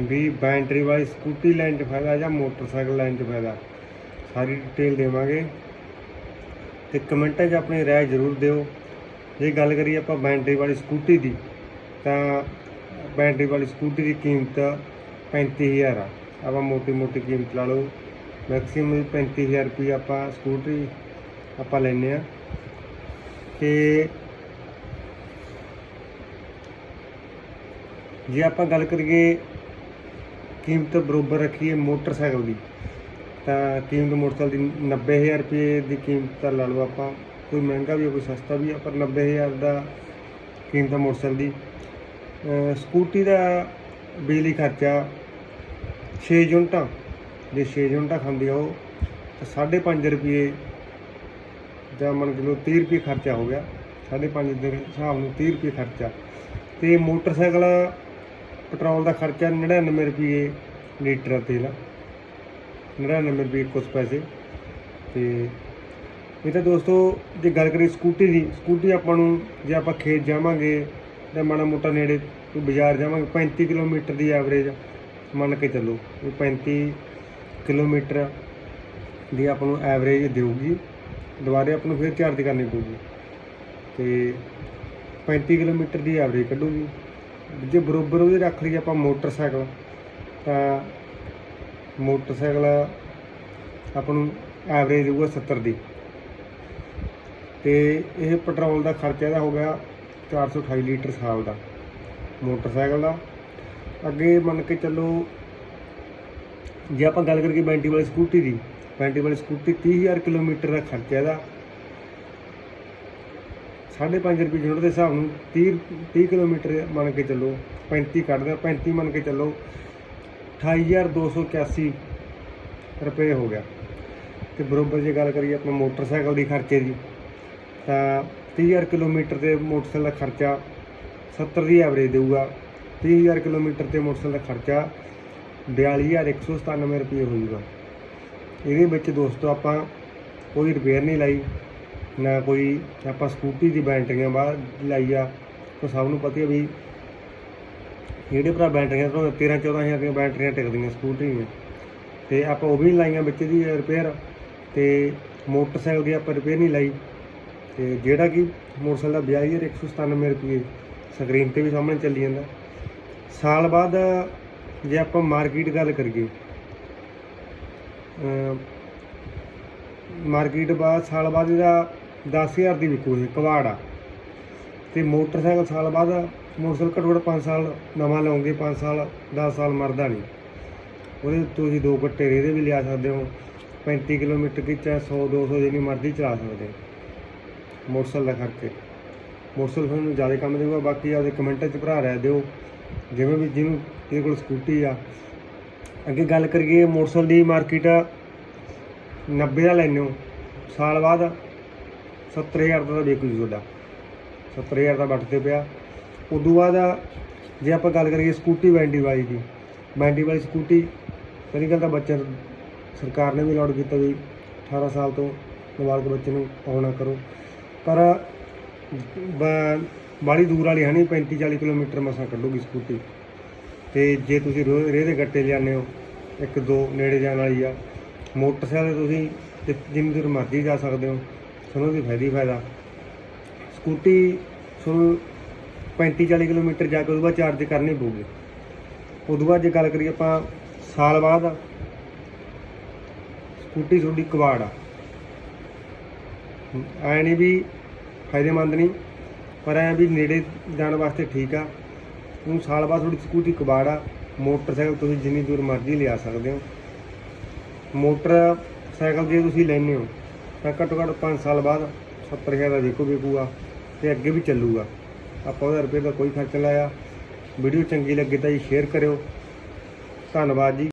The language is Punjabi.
ਵੀ ਬੈਟਰੀ ਵਾਲੀ ਸਕੂਟੀ ਲੈਣ 'ਚ ਫਾਇਦਾ ਜਾਂ ਮੋਟਰਸਾਈਕਲ ਲੈਣ 'ਚ ਫਾਇਦਾ? ਸਾਰੀ ਡਿਟੇਲ ਦੇਵਾਂਗੇ। ਤੇ ਕਮੈਂਟਾਂ 'ਚ ਆਪਣੀ ਰਾਏ ਜ਼ਰੂਰ ਦਿਓ। ਜੇ ਗੱਲ ਕਰੀਏ ਆਪਾਂ ਬੈਟਰੀ ਵਾਲੀ ਸਕੂਟੀ ਦੀ, ਤਾਂ ਬੈਂਟਰੀ ਵਾਲੀ ਸਕੂਟੀ ਦੀ ਕੀਮਤ 35000 ਆ। ਆਪਾਂ ਮੋਟੀ ਮੋਟੀ ਕੀਮਤ ਲਾ ਲਓ। ਮੈਕਸਿਮਮ 35000 ਰੁਪਏ ਆਪਾਂ ਸਕੂਟਰੀ ਆਪਾਂ ਲੈਨੇ ਆ ਤੇ ਜੇ ਆਪਾਂ ਗੱਲ ਕਰੀਏ ਕੀਮਤ ਬਰੋਬਰ ਰੱਖੀਏ ਮੋਟਰਸਾਈਕਲ ਦੀ। ਤਾਂ ਕੀਮਤ ਮੋਟਰਸਾਈਕਲ ਦੀ 90000 ਰੁਪਏ ਦੀ ਕੀਮਤ ਤਾਂ ਲਾ ਲਓ ਆਪਾਂ। ਕੋਈ ਮਹਿੰਗਾ ਵੀ ਹੈ, ਕੋਈ ਸਸਤਾ ਵੀ ਹੈ, ਪਰ 90000 ਦਾ ਕੀਮਤ ਮੋਟਰਸਾਈਕਲ ਦੀ। ਸਕੂਟੀ ਦਾ ਬਿਜਲੀ ਖਰਚਾ 6 ਯੂਨਿਟਾਂ, ਜੇ 6 ਯੂਨਿਟਾਂ ਖਾਂਦੀ ਆ ਉਹ ਤਾਂ 5.5 ਰੁਪਏ ਜਾਂ ਮੰਨ ਲਓ 30 ਰੁਪਏ ਖਰਚਾ ਹੋ ਗਿਆ। 5.5 ਦੇ ਹਿਸਾਬ ਨੂੰ 30 ਰੁਪਏ ਖਰਚਾ। ਤੇ ਮੋਟਰਸਾਈਕਲ ਪੈਟਰੋਲ ਦਾ ਖਰਚਾ 99 ਰੁਪਏ ਲੀਟਰ ਤੇਲ ਆ। 99 ਰੁਪਏ ਕੁਝ ਪੈਸੇ। ਤੇ ਇਹ ਤਾਂ ਦੋਸਤੋ, ਜੇ ਗੱਲ ਕਰੀਏ ਸਕੂਟੀ ਦੀ, ਸਕੂਟੀ ਆਪਾਂ ਨੂੰ ਜੇ ਆਪਾਂ ਖੇਤ ਜਾਵਾਂਗੇ ਜਾਂ ਮਾੜਾ ਮੋਟਾ ਨੇੜੇ ਕੋਈ ਬਾਜ਼ਾਰ ਜਾਵਾਂਗੇ 35 ਕਿਲੋਮੀਟਰ ਦੀ ਐਵਰੇਜ ਮੰਨ ਕੇ ਚੱਲੋ ਵੀ 35 ਕਿਲੋਮੀਟਰ ਦੀ ਆਪਾਂ ਨੂੰ ਐਵਰੇਜ ਦੇਊਗੀ। ਦੁਬਾਰੇ ਆਪਾਂ ਨੂੰ ਫਿਰ ਚਾਰਜ ਕਰਨੀ ਪਊਗੀ। ਤੇ 35 ਕਿਲੋਮੀਟਰ ਦੀ ਐਵਰੇਜ ਕੱਢੂਗੀ। ਜੇ ਬਰੋਬਰ ਉਹਦੇ ਰੱਖ ਲਈ ਆਪਾਂ ਮੋਟਰਸਾਈਕਲ, ਤਾਂ ਮੋਟਰਸਾਈਕਲ ਆਪਾਂ ਨੂੰ ਐਵਰੇਜ ਹੋਊਗਾ 70 ਦੀ। ਤੇ ਇਹ ਪੈਟਰੋਲ ਦਾ ਖਰਚਾ ਇਹਦਾ ਹੋ ਗਿਆ 428 ਲੀਟਰ ਸਾਲ ਦਾ ਮੋਟਰਸਾਈਕਲ ਦਾ। ਅੱਗੇ ਮੰਨ ਕੇ ਚੱਲੋ, ਜੇ ਆਪਾਂ ਗੱਲ ਕਰੀਏ ਬੈਂਟੀ ਵਾਲੀ ਸਕੂਟੀ ਦੀ ਬੈਂਟੀ ਵਾਲੀ ਸਕੂਟੀ 30000 ਕਿਲੋਮੀਟਰ ਦਾ ਖਰਚਾ ਇਹਦਾ। 5.5 ਰੁਪਏ ਯੂਨਿਟ ਦੇ ਹਿਸਾਬ ਨੂੰ 30 30 ਕਿਲੋਮੀਟਰ ਮੰਨ ਕੇ ਚੱਲੋ 35 ਕੱਢਦੇ ਹਾਂ, 35 ਮੰਨ ਕੇ ਚੱਲੋ 28281 ਰੁਪਏ ਹੋ ਗਿਆ। ਤੇ ਬਰੋਬਰ ਜੇ ਗੱਲ ਕਰੀਏ ਆਪਣਾ ਮੋਟਰਸਾਈਕਲ ਦੀ ਖਰਚੇ ਦੀ ਤਾਂ 30000 ਕਿਲੋਮੀਟਰ ਤੇ ਮੋਟਰਸਾਈਕਲ ਦਾ ਖਰਚਾ 70 ਦੀ ਐਵਰੇਜ ਦੇਊਗਾ। 30000 ਕਿਲੋਮੀਟਰ ਤੇ ਮੋਟਰਸਾਈਕਲ ਦਾ ਖਰਚਾ 42197 ਰੁਪਏ ਹੋਊਗਾ। ਇਹਦੇ ਵਿੱਚ ਦੋਸਤੋ ਆਪਾਂ ਕੋਈ ਰਿਪੇਅਰ ਨਹੀਂ ਲਾਈ। ਨਾ ਕੋਈ ਆਪਾਂ ਸਕੂਟੀ ਦੀ ਬੈਟਰੀਆਂ ਬਾਹਰ ਲਾਈ ਆ ਤਾਂ ਸਭ ਨੂੰ ਪਤਾ ਹੀ ਵੀ ਜਿਹੜੇ ਭਰਾ ਬੈਟਰੀਆਂ ਤੋਂ 13 14000 ਦੀਆਂ ਬੈਟਰੀਆਂ ਟਿਕਦੀਆਂ ਸਕੂਟਰੀ ਦੀਆਂ। ਤੇ ਆਪਾਂ ਉਹ ਵੀ ਨਹੀਂ ਲਾਈਆਂ ਵਿੱਚ ਦੀ ਰਿਪੇਅਰ ਤੇ ਮੋਟਰਸਾਈਕਲ ਦੀ ਆਪਾਂ ਰਿਪੇਅਰ ਨਹੀਂ ਲਾਈ। ਤੇ ਜਿਹੜਾ ਕਿ ਮੋਟਰਸਾਈਕਲ ਦਾ 42197 ਰੁਪਏ ਸਕਰੀਨ ਤੇ ਵੀ ਸਾਹਮਣੇ ਚੱਲੀ ਜਾਂਦਾ। ਸਾਲ ਬਾਅਦ ਜੇ ਆਪਾਂ ਮਾਰਕੀਟ ਗੱਲ ਕਰੀਏ ਮਾਰਕੀਟ ਬਾਅਦ ਸਾਲ ਬਾਅਦ ਇਹਦਾ 10000 ਦੀ ਵਿਕੂ ਇਹ ਕਵਾੜ ਆ। ਤੇ ਮੋਟਰਸਾਈਕਲ ਸਾਲ ਬਾਅਦ ਮੋਟਰਸਾਈਕਲ ਘੱਟੋ ਘੱਟ 5 ਸਾਲ ਨਵਾਂ ਲਾਉਂਗੇ 5 ਸਾਲ 10 ਸਾਲ ਮਰਦਾ ਨਹੀਂ। ਉਹਦੇ ਉੱਤੋਂ ਤੁਸੀਂ ਦੋ ਗੱਟੇ ਰੇਦੇ ਵੀ ਲਿਆ ਸਕਦੇ ਹੋ। 35 ਕਿਲੋਮੀਟਰ ਦੀ ਚਾਹੇ 100 200 ਜਿੰਨੀ ਮਰਜ਼ੀ ਚਲਾ ਸਕਦੇ ਹੋ। ਮੋਟਰਸਾਈਕਲ ਦਾ ਖਰਚੇ। ਮੋਟਰਸਾਈਕਲ ਤੁਹਾਨੂੰ ਜ਼ਿਆਦਾ ਕੰਮ ਦੇਊਗਾ, ਬਾਕੀ ਆਪਦੇ ਕਮੈਂਟਾਂ 'ਚ ਭਰਾ ਰਹਿ ਦਿਓ। ਜਿਵੇਂ ਵੀ ਜਿਹਨੂੰ ਇਹਦੇ ਕੋਲ ਸਕੂਟੀ ਆ। ਅੱਗੇ ਗੱਲ ਕਰੀਏ ਮੋਟਰਸਾਈਕਲ ਦੀ ਮਾਰਕੀਟ 90 ਦਾ ਲੈਣੇ ਹੋ। ਸਾਲ ਬਾਅਦ 70000 ਦਾ ਤਾਂ ਵੇਚੂ ਜੀ ਤੁਹਾਡਾ। 70000 ਦਾ ਵੱਟ ਤੇ ਪਿਆ। ਉਦੋਂ ਬਾਅਦ ਜੇ ਆਪਾਂ ਗੱਲ ਕਰੀਏ ਸਕੂਟੀ ਬੈਂਡੀ ਵਾਲੀ ਦੀ ਬੈਂਡੀ ਵਾਲੀ ਸਕੂਟੀ, ਪਹਿਲੀ ਗੱਲ ਤਾਂ ਬੱਚਾ ਸਰਕਾਰ ਨੇ ਵੀ ਅਲਾਉਡ ਕੀਤਾ ਵੀ 18 ਸਾਲ ਤੋਂ ਨਾਬਾਲਗ ਬੱਚੇ ਨੂੰ ਆਉਣਾ ਕਰੋ। ਪਰ ਬਾਲੀ ਦੂਰ ਵਾਲੀ ਹੈ ਨਹੀਂ 35 40 ਕਿਲੋਮੀਟਰ ਮਸਾਂ ਕੱਢੂਗੀ ਸਕੂਟੀ। ਤੇ ਜੇ ਤੁਸੀਂ ਰੋ- ਰੇਹ ਦੇ ਗੱਟੇ ਲਿਆਉਂਦੇ ਹੋ, ਇੱਕ ਦੋ ਨੇੜੇ ਜਾਣ ਵਾਲੀ ਆ। ਮੋਟਰਸਾਈਕਲ ਤੁਸੀਂ ਜਿੰਨੀ ਦੂਰ ਮਰਜ਼ੀ ਜਾ ਸਕਦੇ ਹੋ ਤੁਹਾਨੂੰ ਦੀ ਫਾਇਦਾ ਹੀ ਫਾਇਦਾ। ਸਕੂਟੀ ਤੁਹਾਨੂੰ 35 40 ਕਿਲੋਮੀਟਰ ਜਾ ਕੇ ਉਹਦੇ ਬਾਅਦ ਚਾਰਜ ਕਰਨੀ ਪਊਗੀ। ਉਦੋਂ ਬਾਅਦ ਜੇ ਗੱਲ ਕਰੀਏ ਆਪਾਂ ਸਾਲ ਬਾਅਦ, ਸਕੂਟੀ ਤੁਹਾਡੀ ਕਵਾੜ ਆ। ਐ ਨਹੀਂ ਵੀ ਫਾਇਦੇਮੰਦ ਨਹੀਂ, ਪਰ ਐ ਵੀ ਨੇੜੇ ਜਾਣ ਵਾਸਤੇ ਠੀਕ ਆ। ਹੁਣ ਸਾਲ ਬਾਅਦ ਤੁਹਾਡੀ ਸਕੂਟੀ ਕਬਾੜ ਆ, ਮੋਟਰਸਾਈਕਲ ਤੁਸੀਂ ਜਿੰਨੀ ਦੂਰ ਮਰਜ਼ੀ ਲਿਆ ਸਕਦੇ ਹੋ। ਮੋਟਰ ਸਾਈਕਲ ਜੇ ਤੁਸੀਂ ਲੈਂਦੇ ਹੋ ਤਾਂ ਘੱਟੋ ਘੱਟ 5 ਸਾਲ ਬਾਅਦ 70000 ਦਾ ਵੇਖੋ ਵੇਖੂਗਾ ਤੇ ਅੱਗੇ ਵੀ ਚੱਲੂਗਾ। ਆਪਾਂ ਉਹਦਾ ਰੁਪਏ ਦਾ ਕੋਈ ਖਰਚ ਲਾਇਆ। ਵੀਡੀਓ ਚੰਗੀ ਲੱਗੇ ਤਾਂ ਜੀ ਸ਼ੇਅਰ ਕਰਿਓ। ਧੰਨਵਾਦ ਜੀ।